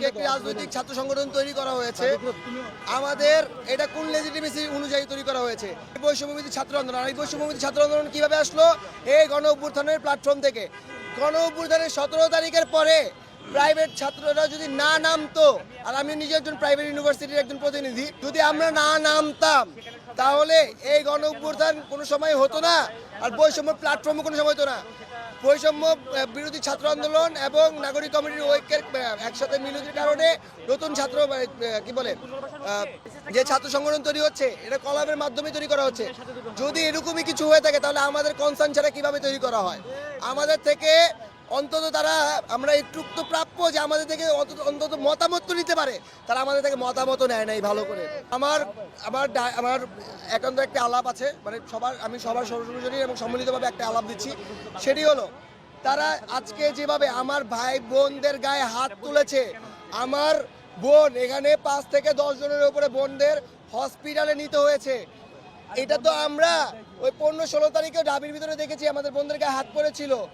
আজকে একটি রাজনৈতিক ছাত্র সংগঠন তৈরি করা হয়েছে। আমাদের এটা কোন লেজিটিমেসি অনুযায়ী তৈরি করা হয়েছে? বৈষম্যবিধি ছাত্র আন্দোলন। আর এই বৈষম্যবিধি ছাত্র আন্দোলন কীভাবে আসলো? এই গণ অভ্যুত্থানের প্ল্যাটফর্ম থেকে। গণ অভ্যুত্থানের সতেরো তারিখের পরে প্রাইভেট ছাত্ররা যদি না নামতো, আর আমি নিজে একজন প্রাইভেট ইউনিভার্সিটির একজন প্রতিনিধি, যদি আমরা না নামতাম, তাহলে এই গণ অভ্যুত্থান কোনো সময় হতো না, আর বৈষম্য প্ল্যাটফর্মও কোনো সময় হতো না। বৈষম্য বিরোধী ছাত্র আন্দোলন এবং নাগরিক কমিটির ঐক্যের একসাথে মিলিতির কারণে নতুন ছাত্র কি বলে যে ছাত্র সংগঠন তৈরি হচ্ছে, এটা কলাবের মাধ্যমে তৈরি করা হচ্ছে। যদি এরকমই কিছু হয়ে থাকে, তাহলে আমাদের কনসার্ন ছাড়া কীভাবে তৈরি করা হয়? আমাদের থেকে অন্তত তারা আমরা একটু তো প্রাপ্য যে আমাদের থেকে অন্তত- মতামত তো নিতে পারে। তারা আমাদের থেকে মতামত নেয় নাই ভালো করে। আমার আমার আমার একান্ত একটা আলাপ আছে মানে সবার, আমি সবার সর্বজনী এবং সম্মিলিতভাবে একটা আলাপ দিচ্ছি। সেটি হলো, তারা আজকে যেভাবে আমার ভাই বোনদের গায়ে হাত তুলেছে, আমার বোন এখানে পাঁচ থেকে দশ জনের উপরে বোনদের হসপিটালে নিতে হয়েছে। এটা তো আমরা ওই পনেরো ষোলো তারিখে ডাবির ভিতরে দেখেছি, আমাদের বোনদের গায়ে হাত পড়েছিল।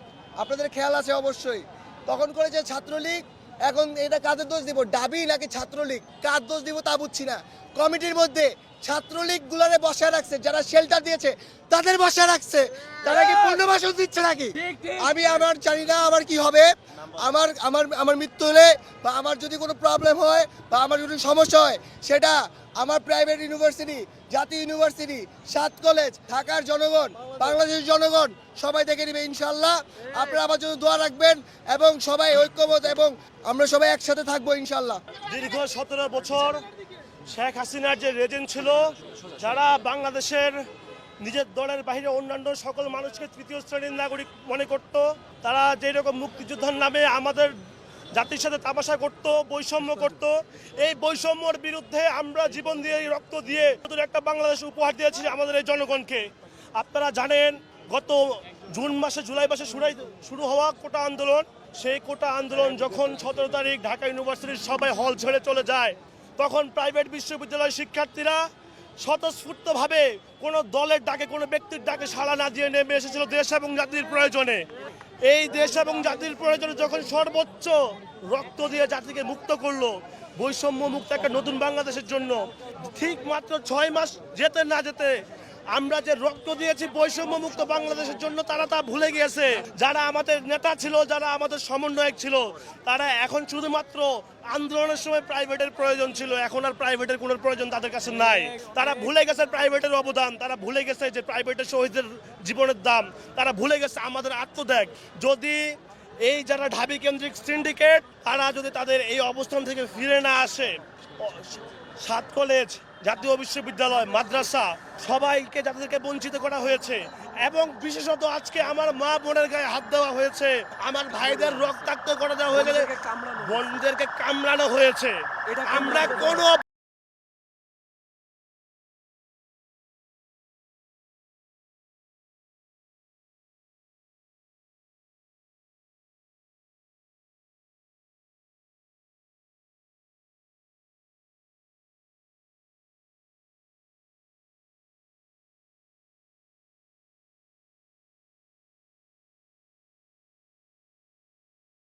আপনাদের খেয়াল আছে অবশ্যই। তখন করেছে ছাত্রলীগ, এখন এটা কাদের দোষ দিব? ডাবি নাকি ছাত্রলীগ? কার দোষ দিব তা বুঝছি না। কমিটির মধ্যে ছাত্রলীগ গুলারে বসায় রাখছে, যারা শেল্টার দিয়েছে, তাদের বসায় রাখছে। তারা পূর্ণবাসন দিচ্ছে নাকি? আমি আমার জানি না আমার কি হবে। আমার আমার আমার মৃত্যু হলে বা আমার যদি কোনো প্রবলেম হয় বা আমার যদি সমস্যা হয় সেটা আমার প্রাইভেট ইউনিভার্সিটি জাতীয় ইউনিভার্সিটি সাত কলেজ ঢাকার জনগণ বাংলাদেশের জনগণ সবাই দেখে নেবে ইনশাল্লাহ আপনারা আমার জন্য দোয়া রাখবেন এবং সবাই ঐক্যবোধ এবং আমরা সবাই একসাথে থাকব ইনশাল্লাহ দীর্ঘ সতেরো বছর শেখ হাসিনার যে রেজেন্ট ছিল যারা বাংলাদেশের নিজের দলের বাইরে অন্যান্য সকল মানুষকে তৃতীয় শ্রেণির নাগরিক মনে করত। তারা যেই রকম মুক্তিযুদ্ধের নামে আমাদের জাতির সাথে তামাশা করত, বৈষম্য করত। এই বৈষম্যর বিরুদ্ধে আমরা জীবন দিয়ে রক্ত দিয়ে একটা বাংলাদেশ উপহার দিয়েছি আমাদের এই জনগণকে। আপনারা জানেন, গত জুন মাসে, জুলাই মাসে শুরু শুরু হওয়া কোটা আন্দোলন। সেই কোটা আন্দোলন যখন সতেরো তারিখ ঢাকা ইউনিভার্সিটির সবাই হল ছেড়ে চলে যায়, তখন প্রাইভেট বিশ্ববিদ্যালয়ের শিক্ষার্থীরা স্বতঃস্ফূর্তভাবে কোনো দলের ডাকে, কোনো ব্যক্তির ডাকে সাড়া না দিয়ে নেমে এসেছিল দেশ এবং জাতির প্রয়োজনে। এই দেশ এবং জাতির প্রয়োজনে যখন সর্বোচ্চ রক্ত দিয়ে জাতিকে মুক্ত করল বৈষম্য মুক্ত একটা নতুন বাংলাদেশের জন্য, ঠিক মাত্র ছয় মাস যেতে না যেতে আমরা যে রক্ত দিয়েছি বৈষম্যমুক্ত বাংলাদেশের জন্য, তারা তা ভুলে গিয়েছে। যারা আমাদের নেতা ছিল, যারা আমাদের সমন্বয়ক ছিল, তারা এখন শুধুমাত্র আন্দোলনের সময় প্রাইভেটের প্রয়োজন ছিল। এখন আর প্রাইভেটের কোনো প্রয়োজন তাদের কাছে নাই। তারা ভুলে গেছে প্রাইভেটের অবদান। তারা ভুলে গেছে যে প্রাইভেটের শহীদের জীবনের দাম। তারা ভুলে গেছে আমাদের আত্মত্যাগ। যদি এই যারা ঢাবি কেন্দ্রিক সিন্ডিকেট তারা যদি তাদের এই অবস্থান থেকে ফিরে না আসে সাত কলেজ জাতীয় বিশ্ববিদ্যালয় মাদ্রাসা সবাইকে যাদেরকে বঞ্চিত করা হয়েছে এবং বিশেষত আজকে আমার মা বোনের গায়ে হাত দেওয়া হয়েছে আমার ভাইদের রক্তাক্ত করা দেওয়া হয়েছে বোনদেরকে কামড়ানো হয়েছে। আমরা কোনো